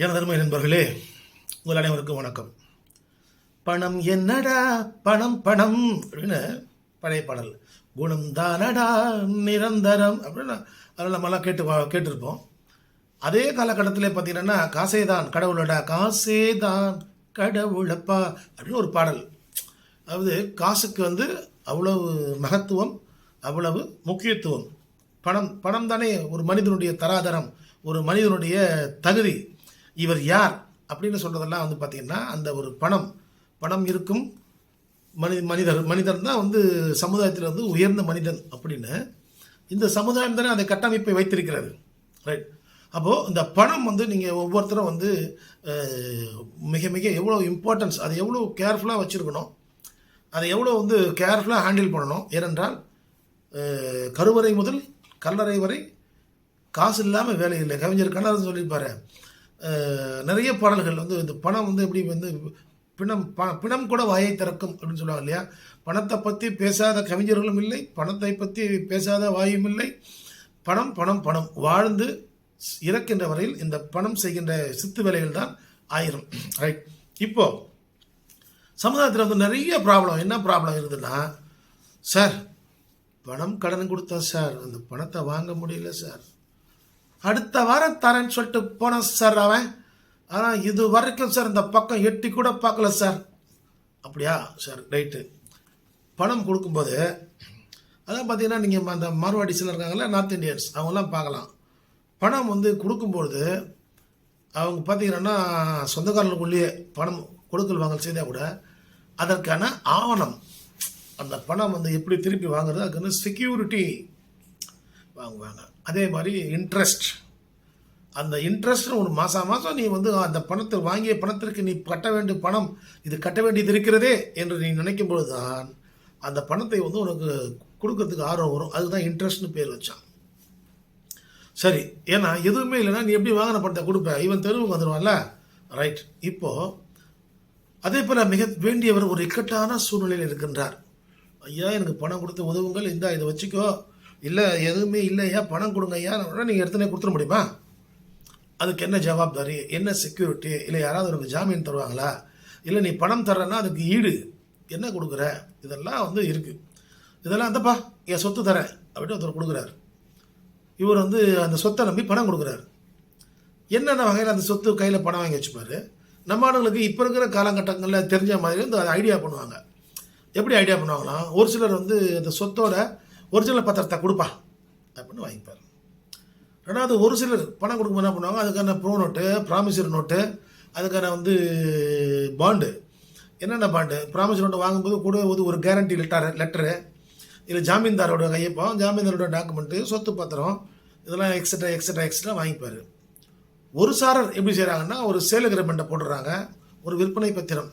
எனதருமை நண்பர்களே உங்கள் அனைவருக்கும் வணக்கம். பணம் என்னடா? பணம் பணம் அப்படின்னு பழைய பாடல். குணம் தானடா? நிரந்தரம் அப்படின்னு அதெல்லாம் நம்மலாம் கேட்டு கேட்டிருப்போம். அதே காலகட்டத்தில் பார்த்தீங்கன்னா காசே தான் கடவுளடா காசே தான் கடவுளப்பா அப்படின்னு ஒரு பாடல். அதாவது காசுக்கு வந்து அவ்வளவு மகத்துவம் அவ்வளவு முக்கியத்துவம். பணம் பணம் தானே ஒரு மனிதனுடைய தராதரம் ஒரு மனிதனுடைய தகுதி. இவர் யார் அப்படின்னு சொல்கிறதெல்லாம் வந்து பார்த்திங்கன்னா அந்த ஒரு பணம் பணம் இருக்கும் மனி மனிதர் மனிதன் தான் வந்து சமுதாயத்தில் வந்து உயர்ந்த மனிதன் அப்படின்னு இந்த சமுதாயம் தானே அந்த கட்டமைப்பை வைத்திருக்கிறது ரைட் அப்போது இந்த பணம் வந்து நீங்கள் ஒவ்வொருத்தரும் வந்து மிக மிக எவ்வளோ இம்பார்ட்டன்ஸ் அதை எவ்வளோ கேர்ஃபுல்லாக வச்சுருக்கணும் அதை எவ்வளோ வந்து கேர்ஃபுல்லாக ஹேண்டில் பண்ணணும். ஏனென்றால் கருவறை முதல் கல்லறை வரை காசு இல்லாமல் வேலை இல்லை. கவிஞர் கண்ணதாசன் சொல்லியிருப்பாரு நிறைய பாடல்கள் வந்து இந்த பணம் வந்து எப்படி வந்து பிணம் ப பிணம் கூட வாயை திறக்கும் அப்படின்னு சொல்லுவாங்க இல்லையா? பணத்தை பற்றி பேசாத கவிஞர்களும் இல்லை பணத்தை பற்றி பேசாத வாயும் இல்லை. பணம் பணம் பணம். வாழ்ந்து இறக்கின்ற வரையில் இந்த பணம் செய்கின்ற சித்து வேலைகள் தான் ஆயிரும். ரைட் இப்போ சமுதாயத்தில் வந்து நிறைய ப்ராப்ளம் என்ன ப்ராப்ளம் இருக்குதுன்னா சார் பணம் கடன் கொடுத்தா சார் அந்த பணத்தை வாங்க முடியல சார் அடுத்த வாரம் தரேன்னு சொல்லிட்டு போனான் சார் அவன். ஆனால் இது வரைக்கும் சார் இந்த பக்கம் எட்டி கூட பார்க்கல சார். அப்படியா சார் ரைட்டு. பணம் கொடுக்கும்போது அதான் பார்த்தீங்கன்னா நீங்கள் அந்த மார்வாடி சிலர் இருக்காங்கல்ல நார்த் இந்தியன்ஸ் அவங்களாம் பார்க்கலாம். பணம் வந்து கொடுக்கும்பொழுது அவங்க பார்த்தீங்கன்னா சொந்தக்காரர்களுக்குள்ளேயே பணம் கொடுக்கல் வாங்கல் செய்தால் கூட அதற்கான ஆவணம். அந்த பணம் வந்து எப்படி திருப்பி வாங்குறது? அதுக்கு வந்து செக்யூரிட்டி வாங்குவாங்க. அதே மாதிரி இன்ட்ரெஸ்ட் அந்த இன்ட்ரெஸ்ட் ஒரு மாதம் மாதம் நீ வந்து அந்த பணத்தை வாங்கிய பணத்திற்கு நீ கட்ட வேண்டிய பணம். இது கட்ட வேண்டியது இருக்கிறதே என்று நீ நினைக்கும் பொழுது தான் அந்த பணத்தை வந்து உனக்கு கொடுக்கறதுக்கு ஆர்வம் வரும். அதுதான் இன்ட்ரெஸ்ட்னு பேர் வச்சான். சரி ஏன்னா எதுவுமே இல்லைன்னா நீ எப்படி வாங்கின பணத்தை கொடுப்ப? இவன் தெருவுக்கு வந்துடுவான்ல ரைட் இப்போது அதே போல் மிக வேண்டியவர் ஒரு இக்கட்டான சூழ்நிலையில் இருக்கின்றார். ஐயா எனக்கு பணம் கொடுத்து உதவுங்கள். இந்தா இதை வச்சுக்கோ. இல்லை எதுவுமே இல்லையா? பணம் கொடுங்க ஐயா நீங்கள் எடுத்துனே கொடுத்துட முடியுமா? அதுக்கு என்ன ஜவாப்தாரி? என்ன செக்யூரிட்டி இல்லை யாராவது உனக்கு ஜாமீன் தருவாங்களா? இல்லை நீ பணம் தரேன்னா அதுக்கு ஈடு. என்ன கொடுக்குற? இதெல்லாம் வந்து இருக்குது இதெல்லாம் அந்தப்பா என் சொத்து தரேன். அப்படின்னு ஒருத்தர் கொடுக்குறாரு. இவர் வந்து அந்த சொத்தை நம்பி பணம் கொடுக்குறாரு. என்னென்ன வகையில் அந்த சொத்து கையில் பணம் வாங்கி வச்சுப்பாரு? நம்ம ஆளுங்களுக்கு இப்போ இருக்கிற காலகட்டங்களில் தெரிஞ்ச மாதிரி வந்து அதை ஐடியா பண்ணுவாங்க. எப்படி ஐடியா பண்ணுவாங்களாம் ஒரு சிலர் வந்து அந்த சொத்தோட ஒரிஜினல் பத்திரத்தை கொடுப்பா. அப்படின்னு வாங்கிப்பார். ரெண்டாவது ஒரு சிலர் பணம் கொடுக்கும்போது என்ன பண்ணுவாங்க? அதுக்கான ப்ரோ நோட்டு ப்ராமிசரி நோட்டு அதுக்கான வந்து பாண்டு என்னென்ன பாண்டு ப்ராமிசரி நோட்டு வாங்கும்போது கூட வந்து ஒரு கேரண்டி லெட்டர் லெட்டரு இல்லை ஜாமீன்தாரோட கையப்பம் ஜாமீன்தாரோட டாக்குமெண்ட்டு சொத்து பத்திரம் இதெல்லாம் எக்ஸட்ரா எக்ஸட்ரா எக்ஸட்ரா வாங்கிப்பார். ஒரு சாரர் எப்படி செய்கிறாங்கன்னா ஒரு சேல் அக்ரிமெண்ட்டை போட்டுடுறாங்க ஒரு விற்பனை பத்திரம்.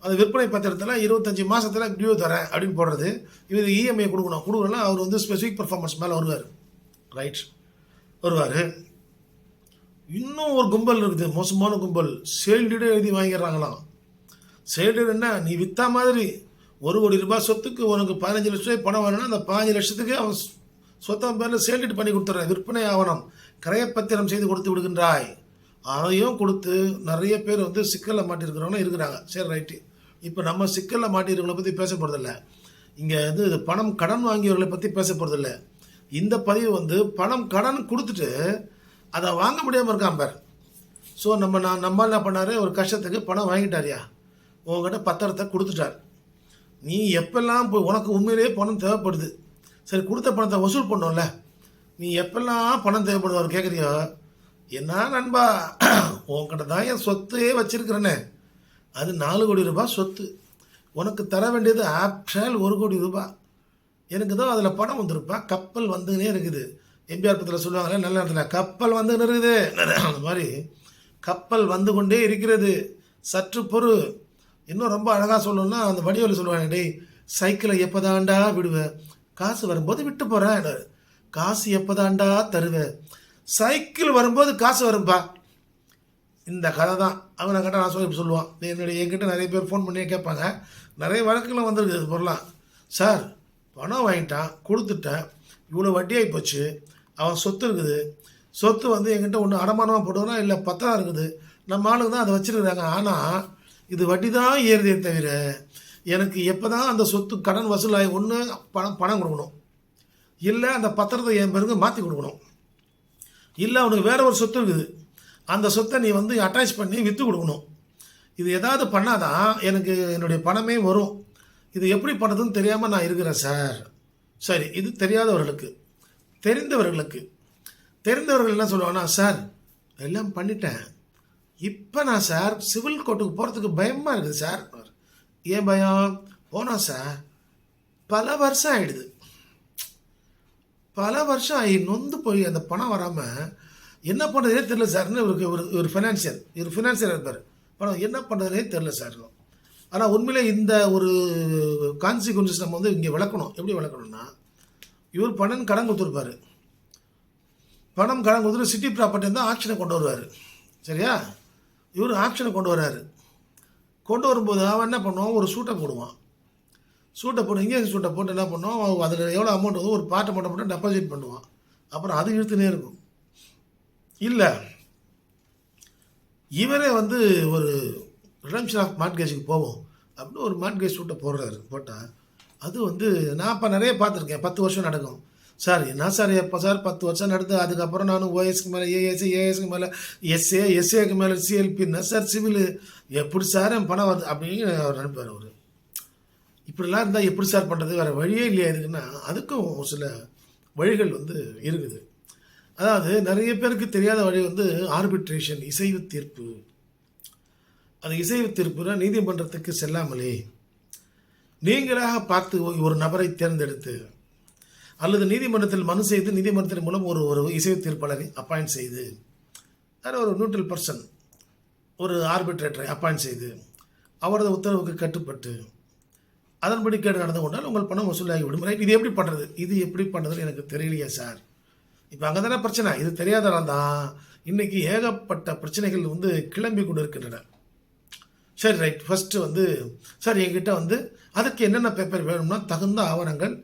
அந்த விற்பனை பத்திரத்தில் இருபத்தஞ்சி மாதத்தில் டியூ தரேன் அப்படின்னு போடுறது. இவர் இஎம்ஐ கொடுக்கணும். கொடுக்கணும்னா அவர் வந்து ஸ்பெசிஃபிக் பர்ஃபார்மன்ஸ் மேலே வருவார். ரைட் வருவார். இன்னும் ஒரு கும்பல் இருக்குது. மோசமான கும்பல். சேல்டீடே எழுதி வாங்கிடுறாங்களாம். சேல்டு என்ன? நீ விற்றா மாதிரி ஒரு கோடி ரூபாய் சொத்துக்கு உனக்கு பதினஞ்சு லட்ச ரூபாய் பணம் வேணும்னா அந்த பதினஞ்சு லட்சத்துக்கு அவன் சொத்தம் பேரில் சேல்டீட் பண்ணி கொடுத்துட்றேன். விற்பனை ஆவணம். கிரயப்பத்திரம் செய்து கொடுத்து விடுகின்றாய். அதையும் கொடுத்து நிறைய பேர் வந்து சிக்கலில் மாட்டிருக்கிறவங்களும் இருக்கிறாங்க. சரி ரைட்டு இப்போ நம்ம சிக்கலில் மாட்டியிருக்கிறவங்கள பற்றி பேச போகிறதில்ல இங்கே வந்து இது பணம் கடன் வாங்கியவர்களை பற்றி பேச போகிறதில்ல இந்த பதிவு வந்து பணம் கடன் கொடுத்துட்டு அதை வாங்க முடியாமல் இருக்கான் பார். ஸோ நம்ம நான் நம்ம என்ன பண்ணார்? ஒரு கஷ்டத்துக்கு பணம் வாங்கிட்டாரியா? உங்ககிட்ட பத்திரத்தை கொடுத்துட்டார். நீ எப்பெல்லாம் போய் உனக்கு உண்மையிலேயே பணம் தேவைப்படுது. சரி கொடுத்த பணத்தை வசூல் பண்ணோம்ல. நீ எப்பெல்லாம் பணம் தேவைப்படுது அவர் கேட்குறியோ என்ன நண்பா உன்கிட்ட தான் என் சொத்தையே வச்சிருக்கிறேனே அது நாலு கோடி ரூபாய் சொத்து. உனக்கு தர வேண்டியது ஆப்ஷனல் ஒரு கோடி ரூபாய் எனக்கு தான் அதில் பணம் வந்திருப்பா கப்பல் வந்துன்னே இருக்குது. எம்பிஆர் பத்தில் சொல்லுவாங்களே நல்ல இடத்துல கப்பல் வந்துன்னு இருக்குது அந்த மாதிரி கப்பல் வந்து கொண்டே இருக்கிறது. சற்று பொறு. இன்னும் ரொம்ப அழகாக சொல்லணும்னா அந்த வடிவில் சொல்லுவாங்க டேய் சைக்கிளை எப்போ தாண்டா விடுவேன் காசு வரும்போது விட்டு போகிறேன் காசு எப்போ தாண்டா தருவேன் சைக்கிள் வரும்போது காசு வரும்பா? இந்த கதை தான் அவனை கேட்டால் நான் சொல்லி சொல்லுவான். என்னுடைய என்கிட்ட நிறைய பேர் ஃபோன் பண்ணியே கேட்பாங்க. நிறைய வழக்குலாம் வந்திருக்கு இது பொருளாம் சார் பணம் வாங்கிட்டான் கொடுத்துட்டேன். இவ்வளோ வட்டியாகி போச்சு. அவன் சொத்து இருக்குது. சொத்து வந்து என்கிட்ட ஒன்று அடமானமாக போடுவோம்னா இல்லை பத்தாக இருக்குது. நம்ம ஆளுங்க தான் அதை வச்சுருக்குறாங்க. ஆனால் இது வட்டி தான் ஏறுதே தவிர எனக்கு எப்போ தான் அந்த சொத்து கடன் வசூலாகி ஒன்று பணம் பணம் கொடுக்கணும். இல்லை அந்த பத்திரத்தை என் பிறகு மாற்றி கொடுக்கணும். இல்லை அவனுக்கு வேற ஒரு சொத்து இருக்குது. அந்த சொத்தை நீ வந்து அட்டாச் பண்ணி விற்று கொடுக்கணும். இது ஏதாவது பண்ணாதான் எனக்கு என்னுடைய பணமே வரும். இது எப்படி பண்ணுறதுன்னு தெரியாமல் நான் இருக்கிறேன் சார். சரி இது தெரியாதவர்களுக்கு தெரிந்தவர்களுக்கு. தெரிந்தவர்கள் என்ன சொல்லுவாங்கன்னா சார் எல்லாம் பண்ணிட்டேன். இப்போ நான் சார் சிவில் கோர்ட்டுக்கு போகிறதுக்கு பயமாக இருக்குது சார். ஏன் பயம்? போனோம் சார் பல வருஷம் ஆகிடுது பல வருஷம் ஆகி நொந்து போய் அந்த பணம் வராமல் என்ன பண்ணுறதே தெரில சார்னு இவருக்கு ஒரு ஒரு ஃபினான்சியர் இவர் ஃபினான்சியர் இருப்பார். பணம் என்ன பண்ணுறதே தெரில சார். ஆனால் உண்மையிலே இந்த ஒரு கான்சிக்வன்சஸ் நம்ம வந்து இங்கே விளக்கணும். எப்படி விளக்கணும்னா இவர் பணம் கடன் கொடுத்துருப்பாரு. பணம் கடன் கொடுத்துட்டு சிட்டி ப்ராப்பர்ட்டி இருந்தால் ஆக்ஷனை கொண்டு வருவார். சரியா? இவர் ஆக்ஷனை கொண்டு வர்றார் கொண்டு வரும்போது அவன் என்ன பண்ணுவான்? ஒரு சூட்டை போடுவான். சூட்டை போட்டு இங்கே சூட்டை போட்டு என்ன பண்ணுவான்? அதில் எவ்வளோ அமௌண்ட் வந்து ஒரு பாட்டை மட்டும் மட்டும் டெபாசிட் பண்ணுவான். அப்புறம் அது இழுத்துனே இருக்கும். இல்லை. இவரே வந்து ஒரு ரிடம்ஷன் ஆஃப் மார்ட்கேஜுக்கு போவோம் அப்படின்னு ஒரு மார்ட்கேஜ் சூட்டை போடுறாரு போட்டால் அது வந்து நான் இப்போ நிறைய பார்த்துருக்கேன். பத்து வருஷம் நடக்கும். சார் என்ன சார் எப்போ சார் பத்து வருஷம் நடந்து அதுக்கப்புறம் நானும் ஓஎஸ்க்கு மேலே ஏஎஸ்சி ஏஎஸ்க்கு மேலே எஸ்ஏ எஸ்ஏக்கு மேலே சிஎல்பி என்ன சார் சிவில் எப்படி சார் என் பணம் வருது அப்படின்னு அவர் நினைப்பார் அவர். இப்படிலாம் இருந்தால் எப்படி சார் பண்ணுறது வேறு வழியே இல்லையா இருக்குன்னா அதுக்கும் ஒரு சில வழிகள் வந்து இருக்குது. அதாவது நிறைய பேருக்கு தெரியாத வழி வந்து ஆர்பிட்ரேஷன் இசைவு தீர்ப்பு அது இசைவு தீர்ப்புனா நீதிமன்றத்துக்கு செல்லாமலே நீங்களாக பார்த்து ஒரு நபரை தேர்ந்தெடுத்து அல்லது நீதிமன்றத்தில் மனு செய்து நீதிமன்றத்தின் மூலம் ஒரு ஒரு இசைவு தீர்ப்பாளரை அப்பாயிண்ட் செய்து வேறு ஒரு நியூட்ரல் பர்சன் ஒரு ஆர்பிட்ரேட்டரை அப்பாயிண்ட் செய்து அவரது உத்தரவுக்கு கட்டுப்பட்டு அதன்படி கேடு நடந்து கொண்டால் உங்கள் பணம் வசூலாகி விடும் ரைட் இது எப்படி பண்ணுறது இது எப்படி பண்ணுறதுன்னு எனக்கு தெரியலையா சார் இப்போ அங்கே தானே பிரச்சனை? இது தெரியாதனால தான் இன்றைக்கி ஏகப்பட்ட பிரச்சனைகள் வந்து கிளம்பி கொண்டு இருக்கின்றன சரி ரைட். ஃபஸ்ட்டு வந்து சார் என்கிட்ட வந்து அதுக்கு என்னென்ன பேப்பர் வேணும்னா தகுந்த ஆவணங்கள்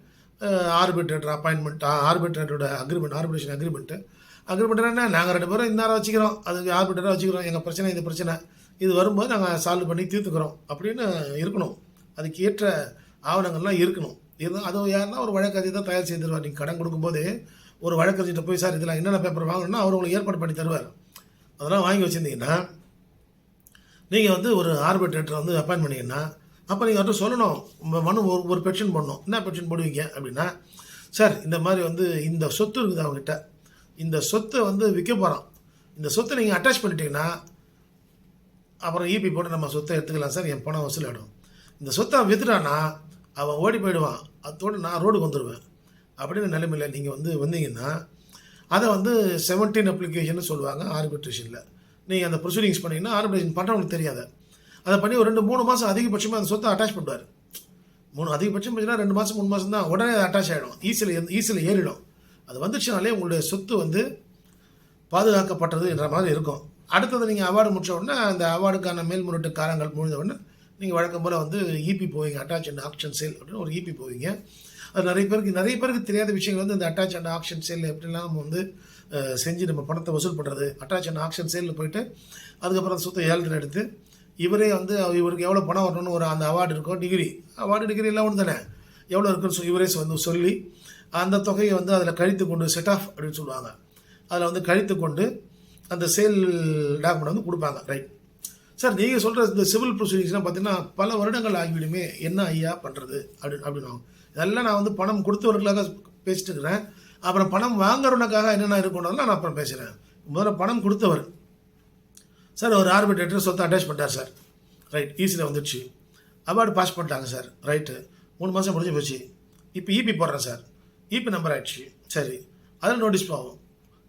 ஆர்பிட்ரேட்டர் அப்பாயின்மெண்ட் ஆர்பிட்ரேட்டரோட அக்ரிமெண்ட் ஆர்பிட்ரேஷன் அக்ரிமெண்ட்டு அக்ரிமெண்ட் என்ன நாங்கள் ரெண்டு பேரும் இந்த நேரம் வச்சுக்கிறோம். அதுக்கு ஆர்பிட்ரேட்டராக வச்சுக்கிறோம். எங்கள் பிரச்சனை இந்த பிரச்சனை. இது வரும்போது நாங்கள் சால்வ் பண்ணி தீர்த்துக்கிறோம். அப்படின்னு இருக்கணும். அதுக்கு ஏற்ற ஆவணங்கள்லாம் இருக்கணும். இருந்தால் அதுவும் யாருன்னா ஒரு வழக்கறிஞர் தான் தயார் செய்திருவார். நீங்கள் கடன் கொடுக்கும்போது ஒரு வழக்கறிஞர்கிட்ட போய் சார் இதில் என்னென்ன பேப்பர் வாங்கணும்னா அவர் உங்களுக்கு ஏற்பாடு பண்ணி தருவார். அதெல்லாம் வாங்கி வச்சுருந்தீங்கன்னா நீங்கள் வந்து ஒரு ஆர்பிட்ரேட்டரை வந்து அப்பாயின் பண்ணிங்கன்னா அப்போ நீங்கள் அவர்கிட்ட சொல்லணும். மனு ஒரு ஒரு பெட்ஷன் பண்ணணும் என்ன பெட்ஷன் போடுவீங்க? அப்படின்னா சார் இந்த மாதிரி வந்து இந்த சொத்து இருக்குது அவங்ககிட்ட இந்த சொத்தை வந்து விற்க போகிறான் இந்த சொத்தை நீங்கள் அட்டாச் பண்ணிட்டீங்கன்னா அப்புறம் ஈபி போட்டு நம்ம சொத்தை எடுத்துக்கலாம். சார் என் பணம் வசூலாயிடும் இந்த சொத்தை அவன் அவன் ஓடி போயிடுவான். அதோடு நான் ரோடுக்கு வந்துடுவேன் அப்படின்னு நிலைமையில் நீங்கள் வந்து வந்தீங்கன்னா அதை வந்து செவன்டீன் அப்ளிகேஷன் சொல்லுவாங்க ஆர்பிட்ரேஷனில் நீங்கள் அந்த ப்ரொசீடிங்ஸ் பண்ணிங்கன்னா ஆர்பிட்ரேஷன் பண்ணுறவங்களுக்கு தெரியாது. அதை பண்ணி ஒரு ரெண்டு மூணு மாதம் அதிகபட்சமாக அந்த சொத்தை அட்டாச் பண்ணுவார். மூணு அதிகபட்சம் பார்த்தீங்கன்னா ரெண்டு மாதம் மூணு மாதம் தான் உடனே அட்டாச் ஆகிடும் ஈஸியில் ஈஸியில் ஏறிடும். அது வந்துச்சுனாலே உங்களுடைய சொத்து வந்து பாதுகாக்கப்பட்டது என்ற மாதிரி இருக்கும். அடுத்தது நீங்கள் அவார்டு முடித்த உடனே அந்த அவார்டுக்கான மேல்முறையீட்டு காலங்கள் முடிந்த உடனே நீங்கள் வழக்கம் போல் வந்து இபி போவீங்க அட்டாச் அண்ட் ஆக்ஷன் சேல் அப்படின்னு ஒரு இபி போவீங்க. அது நிறைய பேருக்கு நிறைய பேருக்கு தெரியாத விஷயங்கள் வந்து இந்த அட்டாச் அண்ட் ஆக்ஷன் சேல் எப்படிலாம் நம்ம வந்து செஞ்சு நம்ம பணத்தை வசூல் பண்ணுறது அட்டாச் அண்ட் ஆக்ஷன் சேலில் போயிட்டு அதுக்கப்புறம் அந்த சொத்தை ஏலத்தில் எடுத்து இவரே வந்து இவருக்கு எவ்வளோ பணம் வரணும்னு ஒரு அந்த அவார்டு இருக்கும் டிகிரி அவார்டு டிகிரி எல்லாம் ஒன்று தானே எவ்வளோ இருக்குன்னு சொல்லி இவரே வந்து சொல்லி அந்த தொகையை வந்து அதில் கழித்து கொண்டு செட் ஆஃப் அப்படின்னு சொல்லுவாங்க. அதில் வந்து கழித்து கொண்டு அந்த சேல் டாக்குமெண்ட் வந்து கொடுப்பாங்க ரைட் சார் நீங்கள் சொல்கிற இந்த சிவில் ப்ரொசீடிங்ஸ்லாம் பார்த்தீங்கன்னா பல வருடங்கள் ஆகிவிடுமே என்ன ஐயா பண்ணுறது அப்படின்னு அப்படின்னுவாங்க. இதெல்லாம் நான் வந்து பணம் கொடுத்தவர்களுக்காக பேசிட்டு இருக்கிறேன். அப்புறம் பணம் வாங்குறவனுக்காக என்னென்ன இருக்கணும்லாம் நான் அப்புறம் பேசுகிறேன் முதல்ல பணம் கொடுத்தவர். சார் ஒரு ஆர்பிட்ரேட்டர் சொத்தை அட்டாச் பண்ணிட்டார் சார். ரைட் ஈஸியில் வந்துடுச்சு. அவார்டு பாஸ் பண்ணிட்டாங்க சார். ரைட்டு மூணு மாதம் முடிஞ்சு போச்சு. இப்போ இபி போடுறேன் சார். இபி நம்பர் ஆயிடுச்சு. சரி. அதில் நோட்டீஸ் போகும்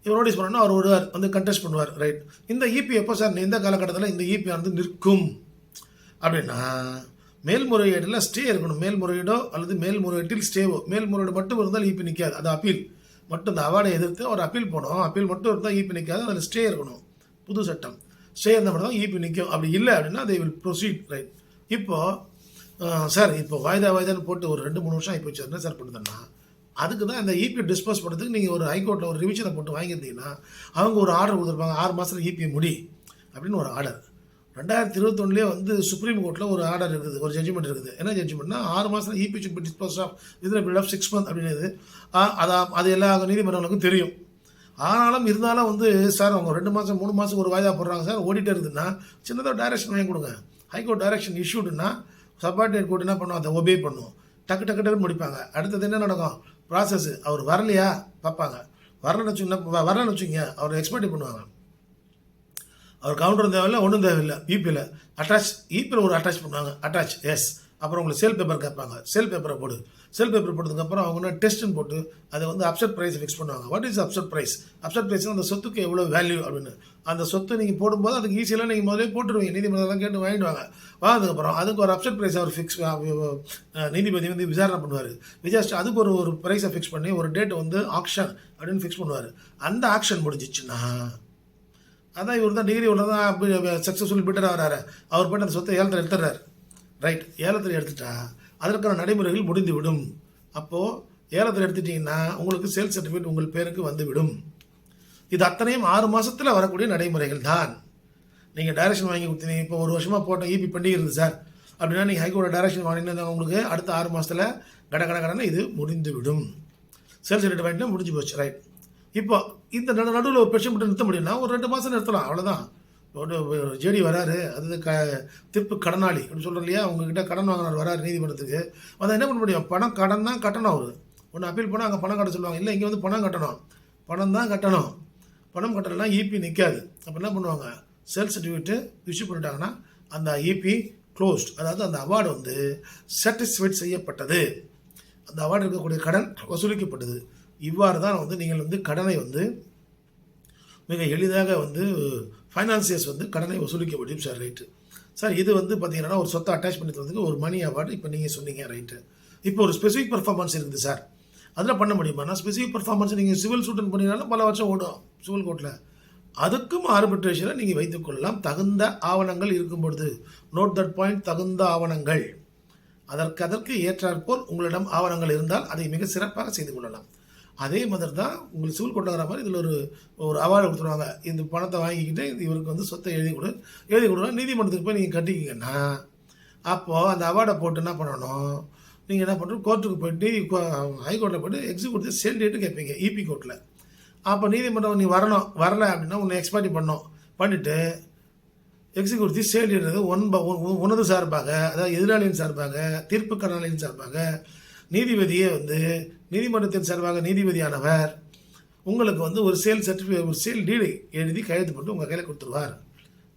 இவர் நோட்டீஸ் பண்ணோன்னா அவர் வருவார் வந்து கண்டெஸ்ட் பண்ணுவார் ரைட் இந்த இபி எப்போ சார் இந்த காலகட்டத்தில் இந்த இபி வந்து நிற்கும். அப்படின்னா மேல்முறையீடில் ஸ்டே இருக்கணும். மேல்முறையீடோ அல்லது மேல்முறையீட்டில் ஸ்டேவோ மேல்முறையீடு மட்டும் இருந்தால் இபி நிற்காது அது அப்பீல் மட்டும் இந்த அவார்டை எதிர்த்து அவர் அப்பீல் போனோம் அப்பீல் மட்டும் இருந்தால் இபி நிற்காது அதில் ஸ்டே இருக்கணும். புது சட்டம். ஸ்டே இருந்தால் மட்டும் தான் இபி நிற்கும் அப்படி இல்லை அப்படின்னா தே வில் ப்ரொசீட் ரைட் இப்போது சார் இப்போ வாய்தா வாய்தான்னு போட்டு ஒரு ரெண்டு மூணு வருஷம் ஆகி போச்சு. என்ன சார் பண்ணுதுன்னா அதுக்கு தான் இந்த இபி டிஸ்போஸ் பண்ணுறதுக்கு நீங்கள் ஒரு ஹைகோர்ட்டில் ஒரு ரிவிஷனை போட்டு வாங்கியிருந்தீங்கன்னா அவங்க ஒரு ஆர்டர் கொடுத்துருப்பாங்க ஆறு மாதத்தில் இபி முடி அப்படின்னு ஒரு ஆர்டர் ரெண்டாயிரத்தி இருபத்தொன்னுலேயே வந்து சுப்ரீம் கோர்ட்டில் ஒரு ஆர்டர் இருக்குது ஒரு ஜட்ஜ்மெண்ட் இருக்குது. என்ன ஜட்ஜ்மெண்ட்னா ஆறு மாதம் EP should dispose of within period of six month அப்படின்னுது அதான் அது எல்லா நீதிமன்றங்களுக்கும் தெரியும். ஆனாலும் இருந்தாலும் வந்து சார் அவங்க ரெண்டு மாதம் மூணு மாதம் ஒரு வாய்தா போடுறாங்க சார். ஓடிட்டே இருக்குதுன்னா சின்னதாக டைரக்ஷன் வாங்கி கொடுங்க. ஹைகோர்ட் டைரக்ஷன் இஷ்யூடுன்னா சப்பார்டினேட் கோர்ட் என்ன பண்ணுவோம் அதை ஒபே பண்ணுவோம் டக்கு டக்கு டக்குன்னு முடிப்பாங்க. அடுத்தது என்ன நடக்கும்? ப்ராசஸ் அவர் வரலையா? பார்ப்பாங்க. வரலன்னு வச்சுங்க வரலன்னு வச்சுங்க அவர் எக்ஸ்பெக்ட் பண்ணுவாங்க. அவர் கவுண்டரும் தேவையில்லை ஒன்றும் தேவையில்லை. இபியில் அட்டாச் இபியில் ஒரு அட்டாச் பண்ணுவாங்க. அட்டாச் எஸ் அப்புறம் உங்களுக்கு சேல் பேப்பர் கேட்பாங்க. சேல் பேப்பரை போடு. சேல் பேப்பர் போட்டதுக்கப்புறம் அவங்க என்ன டெஸ்ட்டுன்னு போட்டு அதை வந்து அப்செட் ப்ரைஸ் ஃபிக்ஸ் பண்ணுவாங்க. What is upset price upset price அந்த சொத்துக்கு எவ்வளோ வேல்யூ அப்படின்னு. அந்த சொத்து நீங்கள் போடும்போது அதுக்கு ஈஸியெல்லாம் நீங்கள் முதலே போட்டுருவீங்க. நீதிமன்றம் கேட்டு வாங்கிடுவாங்க. வாங்கினதுக்கப்புறம் அதுக்கு ஒரு அப்செட் ப்ரைஸ் அவர் ஃபிக்ஸ் நீதிபதி வந்து விசாரணை பண்ணுவார். விசாரிச்சு அதுக்கு ஒரு ஒரு ப்ரைஸை ஃபிக்ஸ் பண்ணி ஒரு டேட் வந்து ஆக்ஷன் அப்படின்னு ஃபிக்ஸ் பண்ணுவார். அந்த ஆக்ஷன் முடிஞ்சிச்சுன்னா அதான் இவர் தான் டிகிரி உள்ள தான் சக்ஸஸ்ஃபுல் பிட்டராக வராரு அவர் போய்ட்டு அந்த சொத்தை ஏலத்தில் எடுத்துடுறாரு. ரைட் ஏலத்தில் எடுத்துட்டா அதற்கான நடைமுறைகள் முடிந்துவிடும். அப்போது ஏலத்தில் எடுத்துட்டிங்கன்னா உங்களுக்கு சேல்ஸ் சர்டிஃபிகேட் உங்கள் பேருக்கு வந்துவிடும். இது அத்தனையும் ஆறு மாதத்தில் வரக்கூடிய நடைமுறைகள் தான். நீங்கள் டைரக்ஷன் வாங்கி கொடுத்தீங்க இப்போ ஒரு வருஷமாக போட்டோம் ஈபி பண்ணி இருந்து சார். அப்படின்னா நீங்கள் ஹைகோர்ட் டைரக்ஷன் வாங்கினீங்கன்னா உங்களுக்கு அடுத்த ஆறு மாதத்தில் கட கட கடனை இது முடிந்துவிடும். சேல்ஸ் சேல் சர்டிஃபிகேட் வாங்கிட்டு முடிஞ்சு போச்சு ரைட் இப்போ இந்த நடு நடுவில் ஒரு பிரச்சனை மட்டும் நிறுத்த முடியும்னா ஒரு ரெண்டு மாதம் நிறுத்தலாம் அவ்வளோதான் ஜேடி வராரு அது க திருப்பு கடனாளி அப்படின்னு சொல்கிறோம் இல்லையா? அவங்கக்கிட்ட கடன் வாங்கினார் வராரு நீதிமன்றத்துக்கு. அதை என்ன பண்ண முடியும்? பணம் கடன் தான் கட்டணும் அவர். ஒன்று அப்பீல் பண்ணால் அங்கே பணம் கட்ட சொல்லுவாங்க. இல்லை இங்கே வந்து பணம் கட்டணும். பணம் தான் கட்டணும். பணம் கட்டலைன்னா இபி நிற்காது அப்போ என்ன பண்ணுவாங்க? சேல் சர்டிஃபிகேட்டு இஷ்யூ பண்ணிட்டாங்கன்னா அந்த இபி க்ளோஸ்ட் அதாவது அந்த அவார்டு வந்து சாட்டிஸ்ஃபைட் செய்யப்பட்டது. அந்த அவார்டு இருக்கக்கூடிய கடன் வசூலிக்கப்பட்டது. இவ்வாறு தான் வந்து நீங்கள் வந்து கடனை வந்து மிக எளிதாக வந்து ஃபைனான்சியர்ஸ் வந்து கடனை வசூலிக்க முடியும் சார் ரைட்டு சார் இது வந்து பார்த்தீங்கன்னா ஒரு சொத்தை அட்டாச் பண்ணி தரதுக்கு ஒரு மணி அவார்டு இப்போ நீங்கள் சொன்னீங்க ரைட்டு இப்போ ஒரு ஸ்பெசிஃபிக் பர்ஃபார்மன்ஸ் இருக்குது சார் அதில் பண்ண முடியுமா? ஸ்பெசிஃபிக் பர்ஃபார்மன்ஸ் நீங்கள் சிவில் சூட்டன் பண்ணினாலும் பல வருஷம் ஓடும் சிவில் கோர்ட்டில் அதுக்கும் ஆர்பிட்ரேஷனை நீங்கள் வைத்துக்கொள்ளலாம் தகுந்த ஆவணங்கள் இருக்கும் பொழுது. நோட் தட் பாயிண்ட் தகுந்த ஆவணங்கள். அதற்கு அதற்கு ஏற்றாற்போல் உங்களிடம் ஆவணங்கள் இருந்தால் அதை மிக சிறப்பாக செய்து கொள்ளலாம். அதே மாதிரி தான் உங்களுக்கு சிவில் கொண்டு வர மாதிரி இதில் ஒரு ஒரு அவார்டு கொடுத்துருவாங்க. இந்த பணத்தை வாங்கிக்கிட்டு இவருக்கு வந்து சொத்தை எழுதி கொடு எழுதி கொடுத்தா நீதிமன்றத்துக்கு போய் நீங்கள் கட்டிக்கிங்கன்னா அப்போது அந்த அவார்டை போட்டு என்ன பண்ணணும்? நீங்கள் என்ன பண்ணுறோம் கோர்ட்டுக்கு போயிட்டு ஹைகோர்ட்டில் போய்ட்டு எக்ஸிக்யூட்டிவ் சேல் டேட்டு கேட்பீங்க இபி கோர்ட்டில் அப்போ நீதிமன்றம் நீ வரணும் வரல அப்படின்னா உன்னை எக்ஸ்பைரி பண்ணோம் பண்ணிவிட்டு எக்ஸிக்யூட்டிவ் சேல் டேட் ஒன் உனது சார்பாக அதாவது எதிராளியின் சார்பாக தீர்ப்பு கடனாளியின் சார்பாக நீதிபதியே வந்து நீதிமன்றத்தின் சார்பாக நீதிபதியானவர் உங்களுக்கு வந்து ஒரு சேல் சர்டிஃபிகேட் ஒரு சேல் டீடை எழுதி கையெழுத்து போட்டு உங்கள் கையில் கொடுத்துருவார்.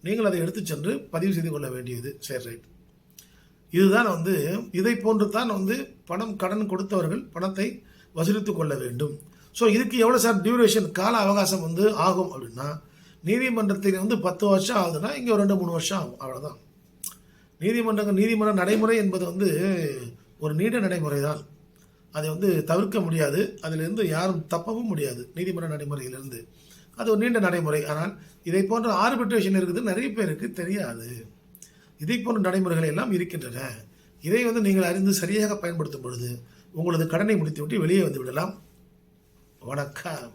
நீங்கள் அதை எடுத்து சென்று பதிவு செய்து கொள்ள வேண்டியது சரி ரைட் இதுதான் வந்து இதை போன்று தான் வந்து பணம் கடன் கொடுத்தவர்கள் பணத்தை வசூலித்து கொள்ள வேண்டும். ஸோ இதுக்கு எவ்வளோ சார் டியூரேஷன் கால அவகாசம் வந்து ஆகும் அப்படின்னா நீதிமன்றத்தில் வந்து பத்து வருஷம் ஆகுதுன்னா இங்கே ஒரு ரெண்டு மூணு வருஷம் ஆகும். அவ்வளோதான் நீதிமன்றங்கள் நீதிமன்ற நடைமுறை என்பது வந்து ஒரு நீண்ட நடைமுறைதான். அதை வந்து தவிர்க்க முடியாது. அதிலிருந்து யாரும் தப்பவும் முடியாது. நீதிமன்ற நடைமுறையிலிருந்து. அது ஒரு நீண்ட நடைமுறை. ஆனால் இதை போன்ற ஆர்பிட்ரேஷன் இருக்குது. நிறைய பேருக்கு தெரியாது. இதை போன்ற நடைமுறைகள் எல்லாம் இருக்கின்றன. இதை வந்து நீங்கள் அறிந்து சரியாக பயன்படுத்தும் பொழுது உங்களது கடனை முடித்துவிட்டு வெளியே வந்து விடலாம். வணக்கம்.